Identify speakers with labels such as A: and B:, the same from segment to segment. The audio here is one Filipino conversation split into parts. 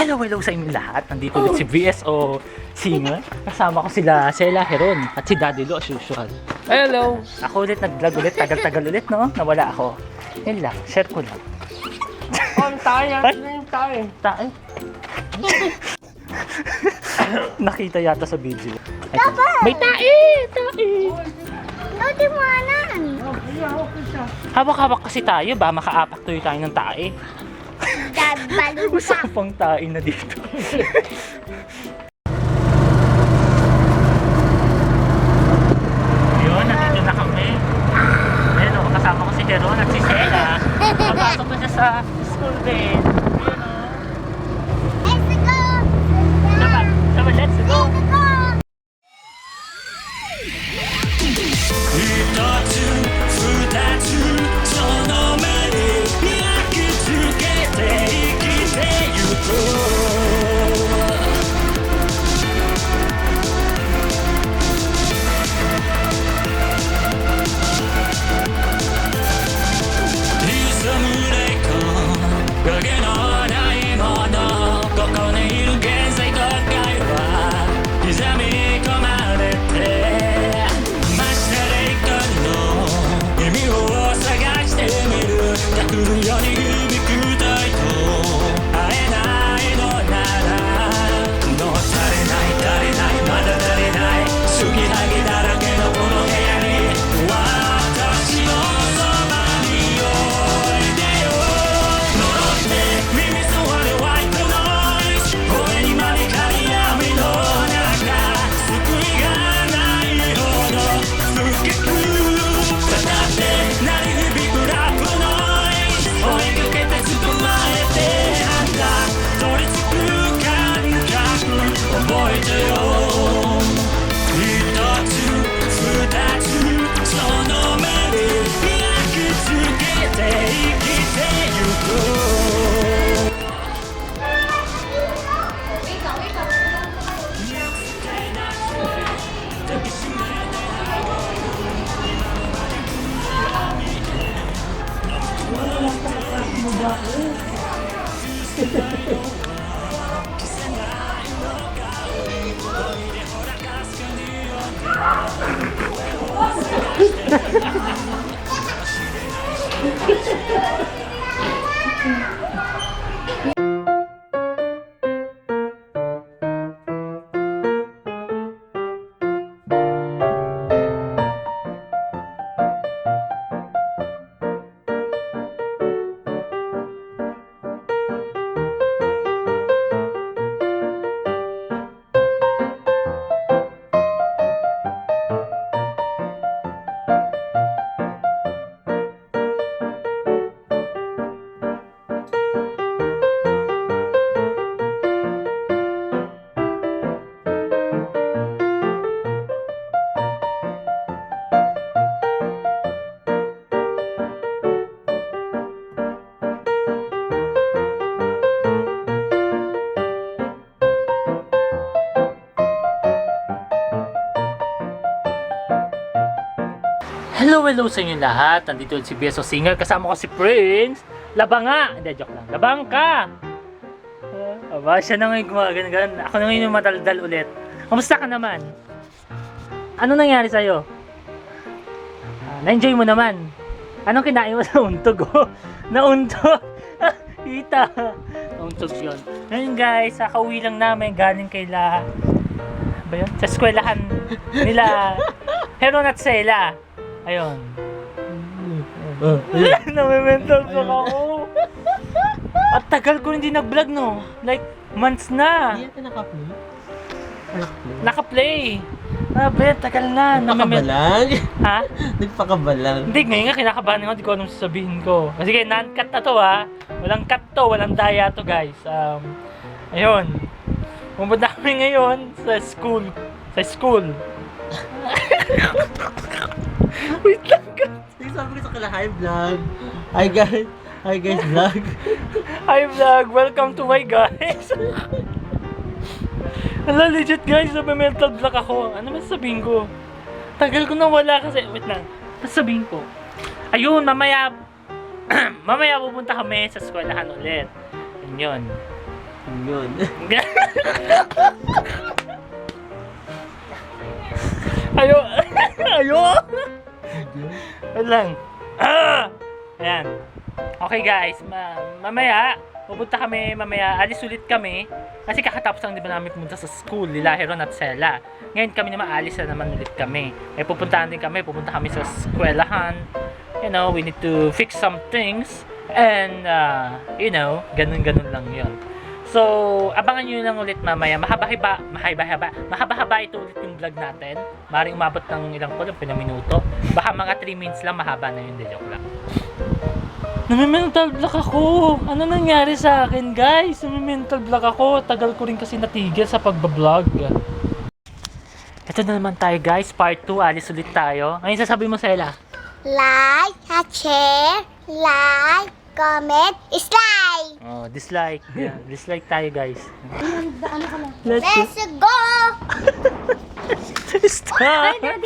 A: Hello, hello sa inyo lahat. Nandito ulit si VSO Singer. Kasama ko sila Sela Heron at si Daddy Lo as usual.
B: Hello!
A: Ako ulit nag-vlog ulit, tagal-tagal ulit no? Nawala ako. Yun lang, share ko lang.
B: On tayo,
A: Ay!
B: on tayo.
A: Tae. Nakita yata sa video. Ay, May tae! Tae!
C: Hindi mo anan.
A: Hawak-hawak kasi tayo ba? Makaapak tuloy tayo ng tae.
C: Dabalo ka.
A: Usapang tae na dito. Yun, nandito na kami. Ayun o, kasama ko si Heron at si Sela. Papasok na siya sa school din. Ayun o.
C: Let's go.
A: Sama, sama, let's go.
C: Let's go.
D: ยอดเลย
A: Hello, hello sa inyo lahat. Nandito si VSO Singer. Kasama ko si Prince. Labanga! Hindi, joke lang. Labang ka! Uh, aba, siya na ngayon gumagano'n. Ako na ngayon yung mataldal ulit. Kamusta ka naman? Ano nangyari sa'yo? Ah, na-enjoy mo naman. Anong kinain mo sa untog? Oh? Nauntog! Kita! Nauntog yun. Ngayon guys, kakauwi lang namin galing kay La... Ba yun? Sa eskwelahan nila Heron at Sela. Ayun. Namimental pa ako. At tagal ko hindi nag-vlog no. Like, months na.
B: Hindi natin naka-play. Naka-play.
A: Ah, tagal na. Namimen-
B: Nagpakabalang?
A: ha?
B: Nagpakabalang.
A: Hindi, ngayon nga kinakabahan ako. Hindi ko anong sasabihin ko. Sige, non-cut na to ha. Walang cut to. Walang daya to guys. Um, ayun. Pumunta kami ngayon sa school. Sa school. Wait lang guys.
B: Yung sabi ko sa kala, hi vlog. Hi guys. Hi guys vlog.
A: Hi vlog! Welcome to my guys! Hala, legit guys, sabi mental block ako. Ano man sabihin ko? Tagal ko na wala kasi, wait lang. Tapos sabihin ko, ayun, mamaya, mamaya pupunta kami sa eskwelahan ulit. Yun yun. Yun
B: yun.
A: Ayo! Ayo! Wait lang. Ah! Ayan. Okay guys, ma mamaya, pupunta kami mamaya, alis ulit kami. Kasi kakatapos lang di ba namin pumunta sa school, Lila Heron at Sela. Ngayon kami naman alis na naman ulit kami. May pupuntahan din kami, pupunta kami sa eskwelahan. You know, we need to fix some things. And, uh, you know, ganun-ganun lang yon. So, abangan nyo lang ulit mamaya. Mahaba-haba, mahaba-haba, mahaba-haba ito ulit yung vlog natin. Maring umabot ng ilang ko lang, pinaminuto. Baka mga 3 minutes lang, mahaba na yun, de joke lang. Nami-mental block ako. Ano nangyari sa akin, guys? Nami-mental block ako. Tagal ko rin kasi natigil sa pagbablog. Ito na naman tayo, guys. Part 2. Alis ulit tayo. Ngayon sasabi mo, Sela.
E: Like, share, like, comment, slide.
A: Oh, dislike. Yeah, dislike tayo, guys. Let's
E: Let's go!
A: Stop!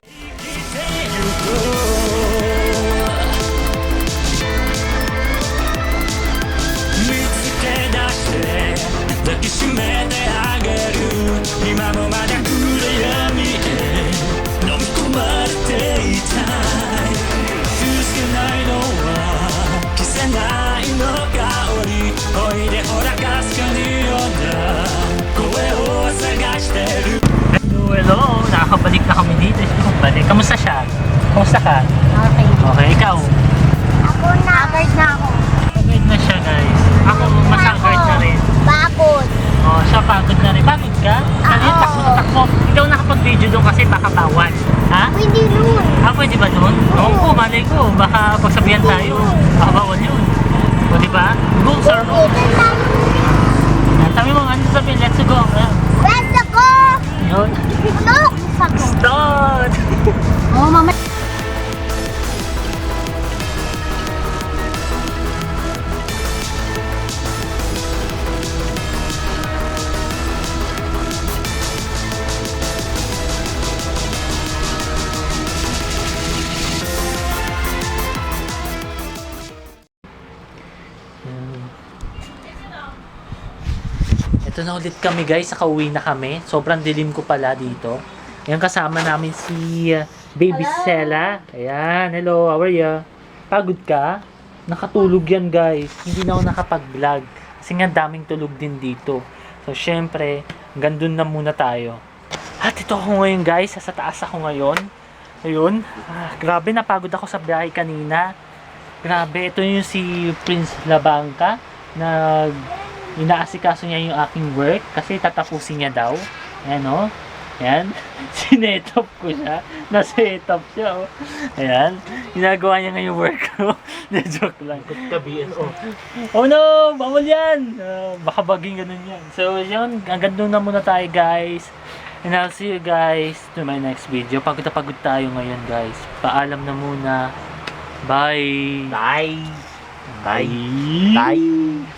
C: 見
A: na kami dito. Balik? Kamusta siya? Kamusta ka?
E: Okay.
A: Okay, ikaw?
E: Ako na. Agad na ako.
A: Pagod na siya, guys. Ako, masangkart na rin.
E: Pagod.
A: Oh, siya pagod na rin. Pagod ka? Kanina,
E: Oo.
A: takbo na takbo. Ikaw nakapag-video doon kasi baka bawal. Ha?
E: Hindi nun.
A: Ah, pwede ba doon? Oo ko, malay ko. Baka pagsabihan tayo. Baka bawal yun. O, di ba? Go, sir.
E: Tayo.
A: Sabi mo, ano sabihin? Let's go.
E: Let's go!
A: Yun.
E: Look!
A: Start!
E: Oh, mama.
A: Ito na ulit kami guys, nakauwi na kami. Sobrang dilim ko pala dito. Ayan kasama namin si uh, Baby Sela. Ayan, hello, how are you? Pagod ka? Nakatulog yan guys. Hindi na ako nakapag-vlog. Kasi nga daming tulog din dito. So syempre, hanggang dun na muna tayo. At ito ako ngayon guys, sa taas ako ngayon. Ayun, ah, grabe napagod ako sa biyahe kanina. Grabe, ito yung si Prince Labangka na inaasikaso niya yung aking work kasi tatapusin niya daw. Ayan o. Ayan. Sinetop ko siya. Nasetop siya o. Ayan. Ginagawa niya ngayong work ko. Joke lang.
B: Kabian, oh.
A: Oh no! Bawal yan! Ah, baka baging ganun yan. So yun, hanggang doon na muna tayo guys. And I'll see you guys to my next video. Pagod na pagod tayo ngayon guys. Paalam na muna. Bye!
B: Bye!
A: Bye!
B: Bye!